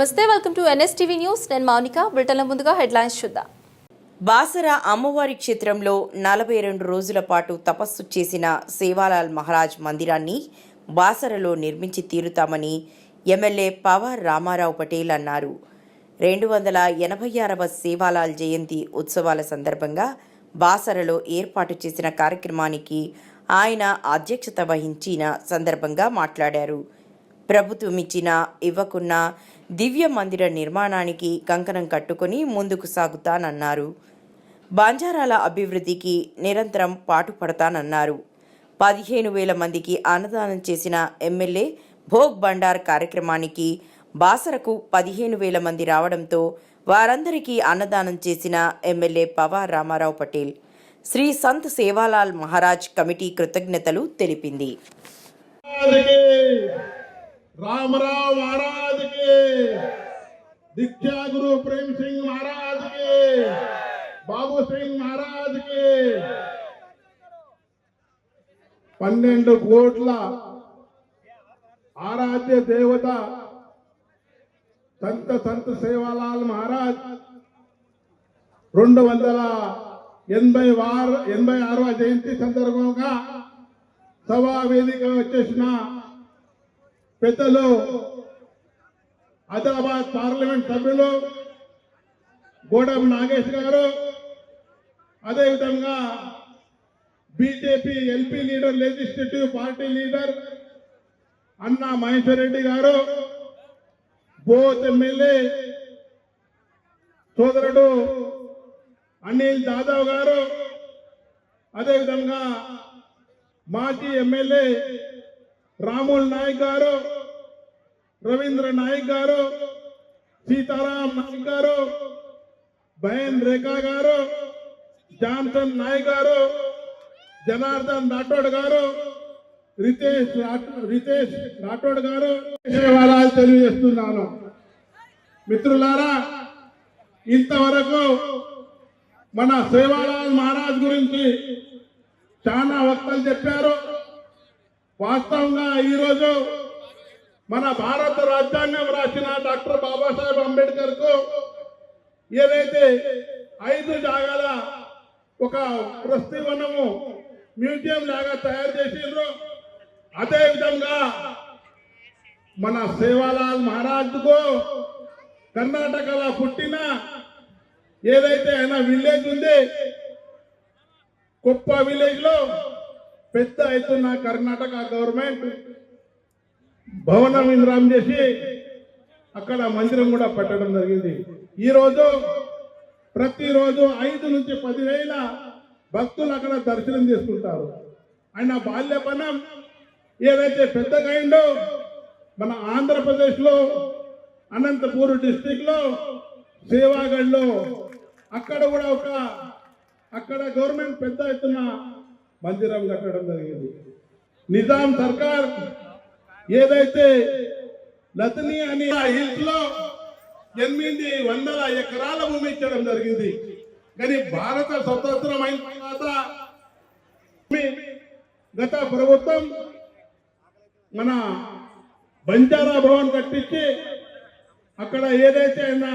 నమస్తే welcome to NSTV news నేను మౌనిక. బ్రిటన్ల ముందుగా హెడ్లైన్స్ చూద్దాం. బాసర అమ్మవారి క్షేత్రంలో నలభై రెండు రోజుల పాటు తపస్సు చేసిన సేవాలాల్ మహారాజ్ మందిరాన్ని బాసరలో నిర్మించి తీరుతామని ఎమ్మెల్యే పవర్ రామారావు పటేల్ అన్నారు. రెండు వందల ఎనభై ఆరవ సేవాలాల్ జయంతి ఉత్సవాల సందర్భంగా బాసరలో ఏర్పాటు చేసిన కార్యక్రమానికి ఆయన అధ్యక్షత వహించిన సందర్భంగా మాట్లాడారు. ప్రభుత్వం ఇచ్చిన ఇవ్వకున్న దివ్య మందిర నిర్మాణానికి కంకణం కట్టుకుని ముందుకు సాగుతానన్నారు. బాంజారాల అభివృద్ధికి నిరంతరం పాటుపడతానన్నారు. పదిహేను వేల మందికి అన్నదానం చేసిన ఎమ్మెల్యే భోగ్ బండార్ కార్యక్రమానికి బాసరకు పదిహేను వేల మంది రావడంతో వారందరికీ అన్నదానం చేసిన ఎమ్మెల్యే పవార్ రామారావు పటేల్ శ్రీ సంత్ సేవాలాల్ మహారాజ్ కమిటీ కృతజ్ఞతలు తెలిపింది. रामराव महाराज के दीक्षा गुरु प्रेम सिंह महाराज के बाबू सिंह महाराज के పన్నెండు కోట్ల ఆరాధ్య దేవత సంత సంత సేవాలాల్ మహారాజ్ రెండు వందల ఎనభై వారు ఎనభై ఆరవ జయంతి సందర్భంగా సభా వేదిక వచ్చేసిన పెద్దలు ఆదిలాబాద్ పార్లమెంట్ సభ్యులు గోడం నాగేష్ గారు అదేవిధంగా BJP LP leader legislative party leader అన్నా మహేశ్వర్ రెడ్డి గారు బోత్ ఎమ్మెల్యే సోదరుడు అనిల్ జాదవ్ గారు అదేవిధంగా మాజీ ఎమ్మెల్యే రాముల్ నాయక్ గారు రవీంద్ర నాయక్ గారు సీతారాం నాయక్ గారు బయన్ రేఖా గారు జాన్సన్ నాయక్ గారు జనార్దన్ రాఠోడ్ గారు రితేష్ రితేష్ రాఠోడ్ గారు. ధన్యవాదాలు తెలియజేస్తున్నాను. మిత్రులారా ఇంతవరకు మన సేవాలాల్ మహారాజ్ గురించి చాలా వక్తలు చెప్పారు. వాస్తవంగా ఈరోజు మన భారత రాజ్యాంగం రాసిన డాక్టర్ బాబాసాహెబ్ అంబేద్కర్కు ఏదైతే ఐదు జాగాల ఒక వనము మ్యూజియం లాగా తయారు చేసిండ్రు అదే విధంగా మన సేవాలాల్ మహారాజ్కు కర్ణాటకలో పుట్టిన ఏదైతే ఆయన విలేజ్ ఉంది కుప్ప విలేజ్లో పెద్ద ఎత్తున కర్ణాటక గవర్నమెంట్ భవనం ఇంద్రాం చేసి అక్కడ మందిరం కూడా పెట్టడం జరిగింది. ఈరోజు ప్రతిరోజు ఐదు నుంచి పదివేల భక్తులు అక్కడ దర్శనం చేసుకుంటారు. ఆయన బాల్యపనం ఏదైతే పెద్దగా అయిందో మన ఆంధ్రప్రదేశ్లో అనంతపూర్ డిస్టిక్లో సేవాగఢ్లో అక్కడ కూడా ఒక అక్కడ గవర్నమెంట్ పెద్ద ఎత్తున మందిరం కట్టడం జరిగింది. నిజాం సర్కార్ ఏదైతే లతని అని ఆ హిల్స్లో ఎనిమిది వందల ఎకరాల భూమి ఇచ్చడం జరిగింది. కానీ భారత స్వతంత్రం అయిన తర్వాత గత ప్రభుత్వం మన బంజారా భవన్ కట్టించి అక్కడ ఏదైతే ఆయన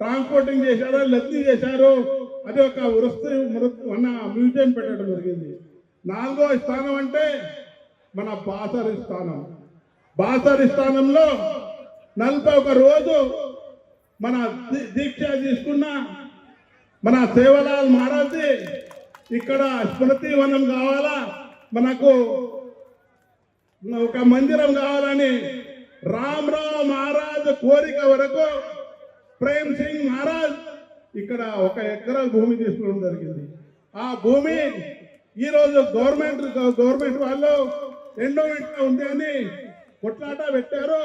ట్రాన్స్పోర్టింగ్ చేశారో లబ్ధి చేశారో అది ఒక వృత్తి మన మ్యూజియం పెట్టడం జరిగింది. నాలుగో స్థానం అంటే మన బాసరి స్థానం. బాసరి స్థానంలో నలభై ఒక రోజు మన దీక్ష తీసుకున్న మన సేవలాల్ మహారాజ్ ఇక్కడ స్మృతి వనం కావాలా? మనకు ఒక మందిరం కావాలని రామరావు మహారాజ్ కోరిక వరకు ప్రేమ్ సింగ్ మహారాజ్ ఇక్కడ ఒక ఎకరా భూమి తీసుకోవడం జరిగింది. ఆ భూమి ఈ రోజు గవర్నమెంట్ గవర్నమెంట్ వాళ్ళు ఎండోమెంట్లో ఉంది అని కొట్లాట పెట్టారు.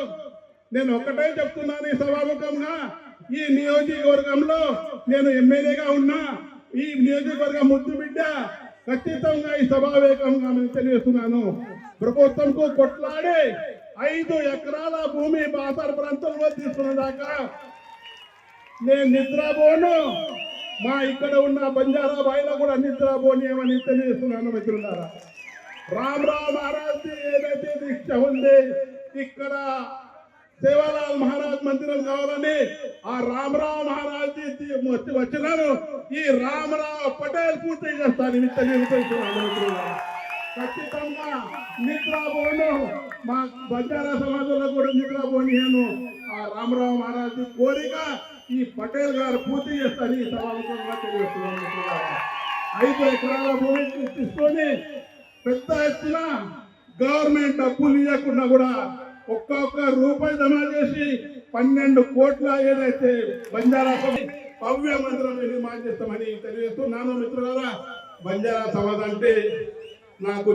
నేను ఒకటే చెప్తున్నాను ఈ సభాముఖంగా. ఈ నియోజకవర్గంలో నేను ఎమ్మెల్యేగా ఉన్నా. ఈ నియోజకవర్గం ముద్దు బిడ్డ ఖచ్చితంగా ఈ సభావేగంగా నేను తెలియజేస్తున్నాను. ప్రభుత్వంకు కొట్లాడి ఐదు ఎకరాల భూమి బాసర్ ప్రాంతంలో తీసుకున్న దాకా నేను నిద్రపోను. మా ఇక్కడ ఉన్న బంజారా బాయిలో కూడా నిద్రపోనియమని తెలియజేస్తున్నాను మిత్రులారా? రామరావు మహారాజ్ ఏదైతే దీక్ష ఉంది ఇక్కడ సేవాలాల్ మహారాజ్ మందిరం కావాలని ఆ రామరావు మహారాజ్ వచ్చినాను. ఈ రామరావు పటేల్ పూర్తి చేస్తాను ఇది తెలియజేస్తున్నాను ఖచ్చితంగా నిద్రాబోను మా బంజారా సమాజంలో కూడా నిద్రాబోనియాను ఆ రామరావు మహారాజ్ కోరిక ఈ పటేల్ గారు పూర్తి చేస్తారు ఈ సభాముఖంగా తెలియజేస్తున్నాను ఐదు ఎకరాల భూమి తీసుకొని పెద్ద ఎత్తున గవర్నమెంట్ డబ్బులు ఇవ్వకుండా కూడా ఒక్కొక్క రూపాయి జమ చేసి పన్నెండు కోట్ల ఏదైతే బంజారా భవ్య మందిరం నిర్మాణం చేస్తామని తెలియజేస్తున్నాను మిత్రులారా. బంజారా సమాజ్ అంటే నాకు